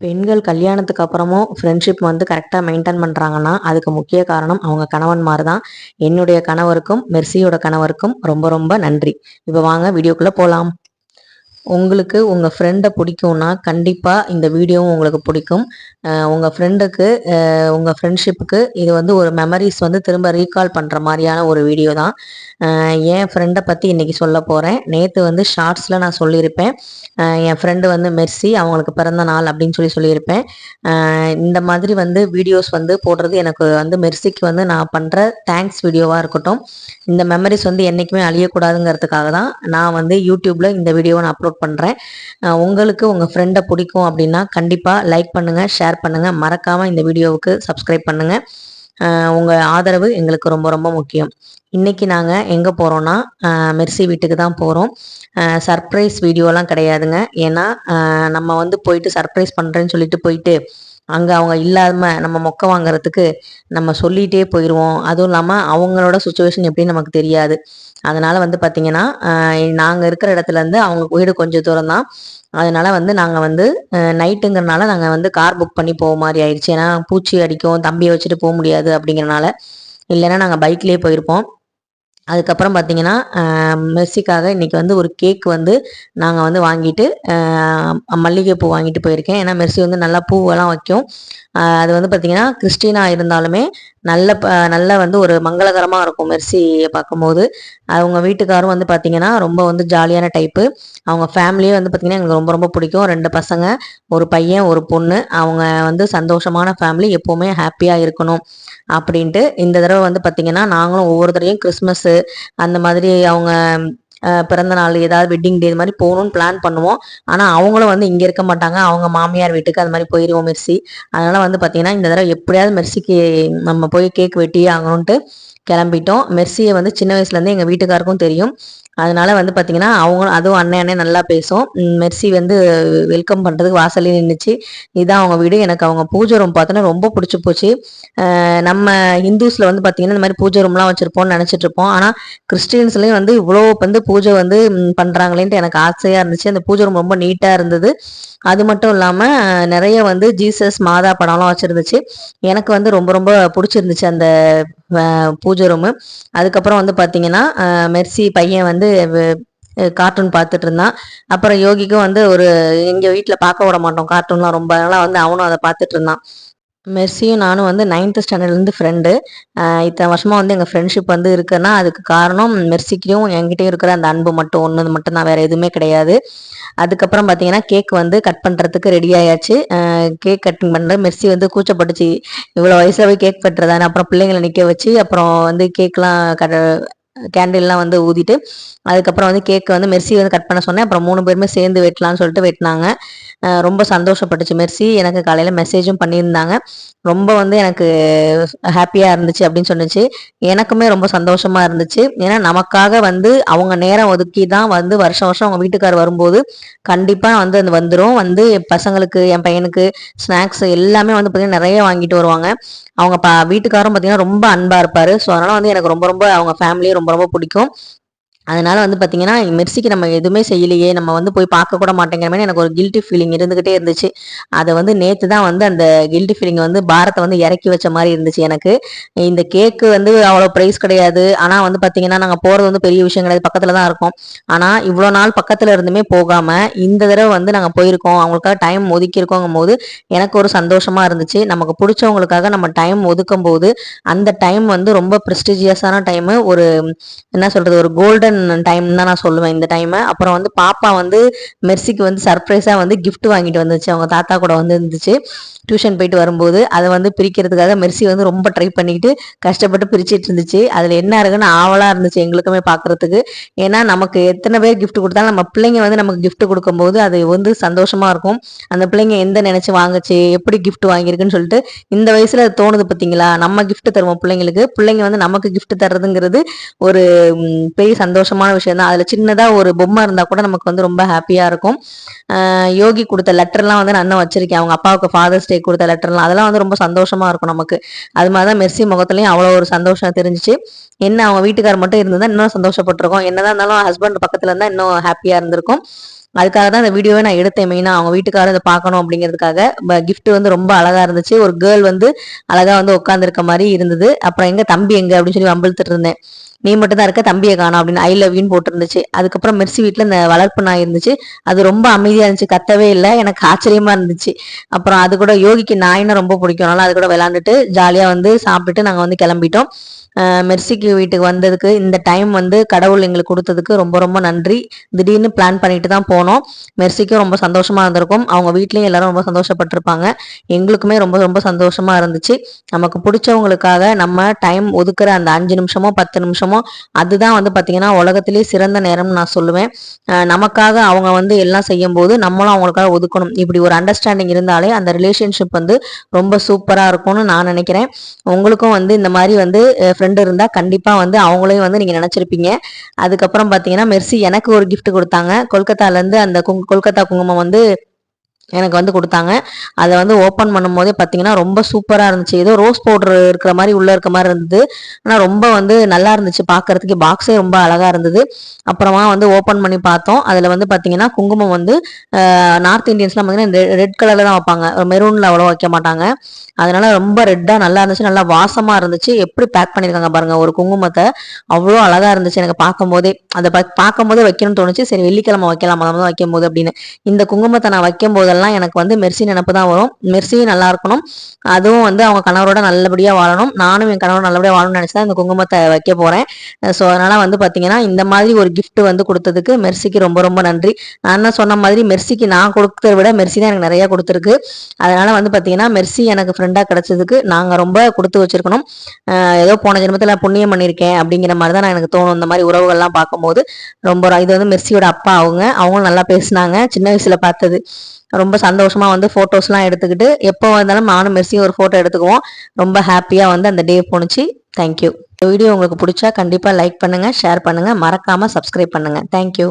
பெண்கள் கல்யாணத்துக்கு அப்புறமும் ஃப்ரெண்ட்ஷிப் வந்து கரெக்டாக மெயின்டைன் பண்ணுறாங்கன்னா அதுக்கு முக்கிய காரணம் அவங்க கணவன்மார் தான் என்னுடைய கணவருக்கும் மெர்சியோட கணவருக்கும் ரொம்ப ரொம்ப நன்றி. இப்போ வாங்க வீடியோக்குள்ளே போகலாம் உங்களுக்கு உங்கள் ஃப்ரெண்டை பிடிக்கும்னா கண்டிப்பாக இந்த வீடியோவும் உங்களுக்கு பிடிக்கும். உங்கள் ஃப்ரெண்டுக்கு உங்கள் ஃப்ரெண்ட்ஷிப்புக்கு இது வந்து ஒரு மெமரிஸ் வந்து திரும்ப ரீகால் பண்ணுற மாதிரியான ஒரு வீடியோ தான். என் ஃப்ரெண்டை பற்றி இன்றைக்கி சொல்ல போகிறேன் நேற்று வந்து ஷார்ட்ஸில் நான் சொல்லியிருப்பேன். என் ஃப்ரெண்டு வந்து மெர்சி அவங்களுக்கு பிறந்த நாள் அப்படின்னு சொல்லி சொல்லியிருப்பேன். இந்த மாதிரி வந்து வீடியோஸ் வந்து போடுறது எனக்கு வந்து மெர்சிக்கு வந்து நான் பண்ணுற தேங்க்ஸ் வீடியோவாக இருக்கட்டும். இந்த மெமரிஸ் வந்து என்றைக்குமே அழியக்கூடாதுங்கிறதுக்காக தான் நான் வந்து யூடியூப்பில் இந்த வீடியோவை நான் அப்லோட் பண்ணுறேன் உங்களுக்கு உங்கள் ஃப்ரெண்டை பிடிக்கும் அப்படின்னா கண்டிப்பாக லைக் பண்ணுங்கள் ஷேர் பண்ணுங்கள் மறக்காமல் இந்த வீடியோவுக்கு சப்ஸ்கிரைப் பண்ணுங்கள் உங்கள் ஆதரவு எங்களுக்கு ரொம்ப ரொம்ப முக்கியம். இன்றைக்கி நாங்கள் எங்கே போகிறோன்னா மெர்சி வீட்டுக்கு தான் போகிறோம் சர்ப்ரைஸ் வீடியோலாம் கிடையாதுங்க. ஏன்னா நம்ம வந்து போயிட்டு சர்ப்ரைஸ் பண்ணுறேன்னு சொல்லிட்டு போயிட்டு அங்கே அவங்க இல்லாமல் நம்ம மொக்க வாங்குறதுக்கு நம்ம சொல்லிகிட்டே போயிடுவோம் அதுவும் இல்லாமல் அவங்களோட சுச்சுவேஷன் எப்படின்னு நமக்கு தெரியாது. அதனால் வந்து பார்த்திங்கன்னா நாங்கள் இருக்கிற இடத்துலேருந்து அவங்க வீடு கொஞ்சம் தூரம் தான். அதனால் வந்து நாங்கள் வந்து நைட்டுங்கிறனால நாங்கள் வந்து கார் புக் பண்ணி போக மாதிரி ஆயிடுச்சு. ஏன்னா பூச்சி அடிக்கும் தம்பியை வச்சுட்டு போக முடியாது அப்படிங்கிறனால. இல்லைன்னா நாங்கள் பைக்லேயே போயிருப்போம். அதுக்கப்புறம் பார்த்தீங்கன்னா மெர்சிக்காக இன்றைக்கி வந்து ஒரு கேக் வந்து நாங்கள் வந்து வாங்கிட்டு மல்லிகைப்பூ வாங்கிட்டு போயிருக்கேன். ஏன்னா மெர்சி வந்து நல்லா பூவெல்லாம் வைக்கும். அது வந்து பார்த்திங்கன்னா கிறிஸ்டினாக இருந்தாலுமே நல்ல நல்ல வந்து ஒரு மங்களகரமாக இருக்கும் மெர்சியை பார்க்கும்போது. அவங்க வீட்டுக்காரும் வந்து பார்த்திங்கன்னா ரொம்ப வந்து ஜாலியான டைப்பு அவங்க ஃபேமிலியே வந்து பார்த்திங்கன்னா எனக்கு ரொம்ப ரொம்ப பிடிக்கும். ரெண்டு பசங்க ஒரு பையன் ஒரு பொண்ணு. அவங்க வந்து சந்தோஷமான ஃபேமிலி எப்போவுமே ஹாப்பியாக இருக்கணும் அப்படின்ட்டு இந்த தடவை வந்து பார்த்திங்கன்னா நாங்களும் ஒவ்வொரு தடவையும் கிறிஸ்மஸ்ஸு அந்த மாதிரி அவங்க பிறந்த நாள் ஏதாவது வெட்டிங் டே இது மாதிரி போகணும்னு பிளான் பண்ணுவோம். ஆனால் அவங்களும் வந்து இங்கே இருக்க மாட்டாங்க. அவங்க மாமியார் வீட்டுக்கு அது மாதிரி போயிடுவோம் மெர்சி. அதனால் வந்து பார்த்திங்கன்னா இந்த தடவை எப்படியாவது மெர்சிக்கு நம்ம போய் கேக் வெட்டியே ஆகணும்ன்ட்டு கிளம்பிட்டோம். மெர்சியை வந்து சின்ன வயசுலேருந்து எங்கள் வீட்டுக்காருக்கும் தெரியும். அதனால வந்து பார்த்தீங்கன்னா அவங்க அதுவும் அண்ணன் அண்ணன் நல்லா பேசும். மெர்சி வந்து வெல்கம் பண்ணுறதுக்கு வாசலே நின்றுச்சு இதுதான் அவங்க வீடு. எனக்கு அவங்க பூஜை ரூம் பார்த்தோன்னா ரொம்ப பிடிச்சி போச்சு. நம்ம ஹிந்துஸில் வந்து பார்த்தீங்கன்னா இந்த மாதிரி பூஜை ரூம்லாம் வச்சுருப்போம்னு நினச்சிட்டு இருப்போம் ஆனால் கிறிஸ்டின்ஸ்லேயும் வந்து இவ்வளோ வந்து பூஜை வந்து பண்ணுறாங்களேன்ட்டு எனக்கு ஆசையாக இருந்துச்சு. அந்த பூஜை ரூம் ரொம்ப நீட்டாக இருந்தது. அது மட்டும் இல்லாமல் நிறைய வந்து ஜீசஸ் மாதா படம்லாம் வச்சுருந்துச்சு. எனக்கு வந்து ரொம்ப ரொம்ப பிடிச்சிருந்துச்சு அந்த பூஜை ரூமு அதுக்கப்புறம் வந்து பார்த்தீங்கன்னா மெர்சி பையன் வந்து கார்ட்டூன் பார்த்துட்டு இருந்தான். அப்புறம் யோகிக்கும் வந்து ஒரு எங்கள் வீட்டில் பார்க்க விட மாட்டோம். கார்ட்டூன்லாம் ரொம்ப அதனால் வந்து அவனும் அதை பார்த்துட்டு இருந்தான். மெர்சியும் நானும் வந்து நைன்த்து ஸ்டாண்டர்ட்லேருந்து ஃப்ரெண்டு இத்தனை வருஷமாக வந்து எங்கள் ஃப்ரெண்ட்ஷிப் வந்து இருக்குன்னா அதுக்கு காரணம் மெர்சிக்கையும் என்கிட்டயும் இருக்கிற அந்த அன்பு மட்டும் ஒன்று மட்டும் தான் வேறு எதுவுமே கிடையாது. அதுக்கப்புறம் பார்த்தீங்கன்னா கேக் வந்து கட் பண்ணுறதுக்கு ரெடி ஆயாச்சு. கேக் கட்டிங் பண்ணுறது மெர்சி வந்து கூச்சப்பட்டுச்சு. இவ்வளோ வயசில் போய் கேக் வெட்டுறதானே அப்புறம் பிள்ளைங்களை நிற்க வச்சு அப்புறம் வந்து கேக்லாம் கட கேண்டில்லாம் வந்து ஊதிட்டு அதுக்கப்புறம் வந்து கேக்கு வந்து மெர்சி வந்து கட் பண்ண சொன்னேன். அப்புறம் மூணு பேருமே சேர்ந்து வெட்டலான்னு சொல்லிட்டு வெட்டினாங்க. ரொம்ப சந்தோஷப்பட்டுச்சு மெர்சி. எனக்கு காலையில் மெசேஜும் பண்ணியிருந்தாங்க. ரொம்ப வந்து எனக்கு ஹாப்பியாக இருந்துச்சு அப்படின்னு சொன்னிச்சு. எனக்குமே ரொம்ப சந்தோஷமாக இருந்துச்சு. ஏன்னா நமக்காக வந்து அவங்க நேரம் ஒதுக்கி தான் வந்து வருஷம் வருஷம் அவங்க வீட்டுக்கார் வரும்போது கண்டிப்பாக வந்து அது வந்துடும் வந்து பசங்களுக்கு என் பையனுக்கு ஸ்நாக்ஸ் எல்லாமே வந்து பார்த்திங்கன்னா நிறைய வாங்கிட்டு வருவாங்க. அவங்க ப வீட்டுக்காரும் பார்த்தீங்கன்னா ரொம்ப அன்பாக இருப்பார். ஸோ அதனால் வந்து எனக்கு ரொம்ப ரொம்ப அவங்க ஃபேமிலியும் ரொம்ப ரொம்ப பிடிக்கும். அதனால வந்து பார்த்தீங்கன்னா மெர்சிக்கு நம்ம எதுவுமே செய்யலையே நம்ம வந்து போய் பார்க்க கூட மாட்டேங்கிற மாதிரி எனக்கு ஒரு கில்ட்டி ஃபீலிங் இருந்துகிட்டே இருந்துச்சு. அதை வந்து நேற்று தான் வந்து அந்த கில்ட்டி ஃபீலிங் வந்து பாரத்தை வந்து இறக்கி வச்ச மாதிரி இருந்துச்சு எனக்கு. இந்த கேக்கு வந்து அவ்வளோ ப்ரைஸ் கிடையாது. ஆனால் வந்து பார்த்தீங்கன்னா நாங்கள் போகிறது வந்து பெரிய விஷயம் கிடையாது. பக்கத்தில் தான் இருக்கோம். ஆனால் இவ்வளோ நாள் பக்கத்தில் இருந்துமே போகாமல் இந்த தடவை வந்து நாங்கள் போயிருக்கோம். அவங்களுக்காக டைம் ஒதுக்கியிருக்கோங்கும் போது எனக்கு ஒரு சந்தோஷமாக இருந்துச்சு. நமக்கு பிடிச்சவங்களுக்காக நம்ம டைம் ஒதுக்கும் போது அந்த டைம் வந்து ரொம்ப ப்ரெஸ்டிஜியஸான டைமு ஒரு என்ன சொல்கிறது ஒரு கோல்டன் டைம் தான் நான் சொல்லுவேன் இந்த டைமை அப்புறம் வந்து பாப்பா வந்து மெர்சிக்கு வந்து சர்ப்ரைஸாக வந்து கிஃப்ட் வாங்கிட்டு வந்துச்சு. அவங்க தாத்தா கூட வந்து இருந்துச்சு டியூஷன் போயிட்டு வரும்போது அதை வந்து பிரிக்கிறதுக்காக மெர்சி வந்து ரொம்ப ட்ரை பண்ணிக்கிட்டு கஷ்டப்பட்டு பிரிச்சுட்டு இருந்துச்சு. அதில் என்ன இருக்குன்னு ஆவலாக இருந்துச்சு எங்களுக்குமே பார்க்குறதுக்கு ஏன்னா நமக்கு எத்தனை பேர் கிஃப்ட் கொடுத்தாலும் நம்ம பிள்ளைங்க வந்து நமக்கு கிஃப்ட் கொடுக்கும்போது அது வந்து சந்தோஷமாக இருக்கும். அந்த பிள்ளைங்க எந்த நினச்சி வாங்குச்சு எப்படி கிஃப்ட் வாங்கியிருக்குன்னு சொல்லிட்டு இந்த வயசில் அது தோணுது பார்த்தீங்களா நம்ம கிஃப்ட் தருவோம் பிள்ளைங்களுக்கு. பிள்ளைங்க வந்து நமக்கு கிஃப்ட் தர்றதுங்கிறது ஒரு பெரிய சந்தோஷம். சந்தோஷமான விஷயம் தான் அதில் சின்னதாக ஒரு பொம்மை இருந்தால் கூட நமக்கு வந்து ரொம்ப ஹாப்பியாக இருக்கும். யோகி கொடுத்த லெட்டர்லாம் வந்து நான் இன்னும் வச்சிருக்கேன். அவங்க அப்பாவுக்கு ஃபாதர்ஸ் டே கொடுத்த லெட்டர்லாம் அதெல்லாம் வந்து ரொம்ப சந்தோஷமாக இருக்கும் நமக்கு. அது மாதிரி தான் மெர்சி முகத்துலையும் அவ்வளோ ஒரு சந்தோஷம் தெரிஞ்சிச்சு. என்ன அவங்க வீட்டுக்கார் மட்டும் இருந்ததா இன்னும் சந்தோஷப்பட்டிருக்கோம். என்னதான் இருந்தாலும் ஹஸ்பண்ட் பக்கத்துல இருந்தால் இன்னும் ஹாப்பியாக இருந்திருக்கும். அதுக்காக தான் இந்த வீடியோவை நான் எடுத்தேன். மெயினாக அவங்க வீட்டுக்காரர் அதை பார்க்கணும் அப்படிங்கிறதுக்காக. கிஃப்ட் வந்து ரொம்ப அழகா இருந்துச்சு. ஒரு கேர்ள் வந்து அழகா வந்து உட்காந்துருக்க மாதிரி இருந்தது. அப்புறம் எங்க தம்பி எங்க அப்படின்னு சொல்லி வம்பிழுத்துட்டு இருந்தேன். நீ மட்டும் தான் இருக்க தம்பியை காணும் அப்படின்னு ஐ லவ்யூன்னு போட்டுருந்துச்சு போட்டிருந்துச்சு. அதுக்கப்புறம் மெர்சி வீட்டில் இந்த வளர்ப்பு நாய் இருந்துச்சு. அது ரொம்ப அமைதியாக இருந்துச்சு கத்தவே இல்லை. எனக்கு ஆச்சரியமா இருந்துச்சு. அப்புறம் அது கூட யோகிக்கு நாயினா ரொம்ப பிடிக்கும். அதனால அது கூட விளாண்டுட்டு ஜாலியாக வந்து சாப்பிட்டுட்டு நாங்கள் வந்து கிளம்பிட்டோம். மெர்சிக்கு வீட்டுக்கு வந்ததுக்கு இந்த டைம் வந்து கடவுள் எங்களுக்கு கொடுத்ததுக்கு ரொம்ப ரொம்ப நன்றி. திடீர்னு பிளான் பண்ணிட்டு தான் போனோம். மெர்சிக்கும் ரொம்ப சந்தோஷமாக இருந்திருக்கும். அவங்க வீட்லேயும் எல்லாரும் ரொம்ப சந்தோஷப்பட்டிருப்பாங்க. எங்களுக்குமே ரொம்ப ரொம்ப சந்தோஷமாக இருந்துச்சு. நமக்கு பிடிச்சவங்களுக்காக நம்ம டைம் ஒதுக்குற அந்த அஞ்சு நிமிஷமோ பத்து நிமிஷமோ அதுதான் வந்து பார்த்திங்கன்னா உலகத்திலேயே சிறந்த நேரம்னு நான் சொல்லுவேன். நமக்காக அவங்க வந்து எல்லாம் செய்யும் போது நம்மளும் அவங்களுக்காக ஒதுக்கணும். இப்படி ஒரு அண்டர்ஸ்டாண்டிங் இருந்தாலே அந்த ரிலேஷன்ஷிப் வந்து ரொம்ப சூப்பராக இருக்கும்னு நான் நினைக்கிறேன். உங்களுக்கும் வந்து இந்த மாதிரி வந்து ஃப்ரெண்டு இருந்தால் கண்டிப்பாக வந்து அவங்களையும் வந்து நீங்கள் நினச்சிருப்பீங்க. அதுக்கப்புறம் பார்த்தீங்கன்னா மெர்சி எனக்கு ஒரு கிஃப்ட் கொடுத்தாங்க. கொல்கத்தாலேருந்து அந்த குங்- கொல்கத்தா குங்குமம் வந்து எனக்கு வந்து கொடுத்தாங்க. அதை வந்து ஓப்பன் பண்ணும்போதே பார்த்தீங்கன்னா ரொம்ப சூப்பராக இருந்துச்சு. ஏதோ ரோஸ் பவுடர் இருக்கிற மாதிரி உள்ளே இருக்க மாதிரி இருந்தது. ஆனால் ரொம்ப வந்து நல்லா இருந்துச்சு பார்க்குறதுக்கு. பாக்ஸே ரொம்ப அழகாக இருந்தது. அப்புறமா வந்து ஓப்பன் பண்ணி பார்த்தோம். அதில் வந்து பார்த்தீங்கன்னா குங்குமம் வந்து நார்த் இந்தியன்ஸ்லாம் பார்த்தீங்கன்னா ரெட் கலரில் தான் வைப்பாங்க. மெரூனில் அவ்வளோ வைக்க மாட்டாங்க. அதனால ரொம்ப ரெட்டாக நல்லா இருந்துச்சு. நல்லா வாசமாக இருந்துச்சு. எப்படி பேக் பண்ணியிருக்காங்க பாருங்கள் ஒரு குங்குமத்தை. அவ்வளோ அழகாக இருந்துச்சு எனக்கு பார்க்கும்போதே. அதை பா- பார்க்கும்போதே வைக்கணும்னு தோணுச்சு. சரி வெள்ளிக்கிழமை வைக்கலாம். மதம் வைக்கும் போது அப்படின்னு. இந்த குங்குமத்தை நான் வைக்கும் போதெல்லாம் எனக்கு வந்து மெர்சி நினப்பு தான் வரும். மெர்சியும் நல்லா இருக்கணும். அதுவும் வந்து அவங்க கணவரோட நல்லபடியாக வாழணும். நானும் என் கணவர் நல்லபடியாக வாழணும்னு நினச்சி தான் இந்த குங்குமத்தை வைக்க போகிறேன் ஸோ அதனால் வந்து பார்த்தீங்கன்னா இந்த மாதிரி ஒரு கிஃப்ட் வந்து கொடுத்ததுக்கு மெர்சிக்கு ரொம்ப ரொம்ப நன்றி. நான் என்ன சொன்ன மாதிரி மெர்சிக்கு நான் கொடுத்தத விட மெர்சி தான் எனக்கு நிறையா கொடுத்துருக்கு. அதனால் வந்து பார்த்தீங்கன்னா மெர்சி எனக்கு ஃப்ரெண்டாக கிடச்சதுக்கு நாங்கள் ரொம்ப கொடுத்து வச்சிருக்கணும். ஏதோ போன ஜென்மத்தில் புண்ணியம் பண்ணியிருக்கேன் அப்படிங்கிற மாதிரி தான் எனக்கு தோணும். இந்த மாதிரி உறவுகள்லாம் பார்க்கும்போது ரொம்ப இது வந்து மெர்சியோட அப்பா அவங்க. அவங்களும் நல்லா பேசுனாங்க. சின்ன வயசுல பார்த்தது. ரொம்ப சந்தோஷமாக வந்து ஃபோட்டோஸ்லாம் எடுத்துக்கிட்டு எப்போ வந்தாலும் நானும் மெர்சியும் ஒரு ஃபோட்டோ எடுத்துக்குவோம். ரொம்ப ஹாப்பியாக வந்து அந்த டே போணுச்சு. தேங்க்யூ இந்த வீடியோ உங்களுக்கு பிடிச்சா கண்டிப்பாக லைக் பண்ணுங்கள் ஷேர் பண்ணுங்கள் மறக்காமல் சப்ஸ்கிரைப் பண்ணுங்கள் தேங்க்யூ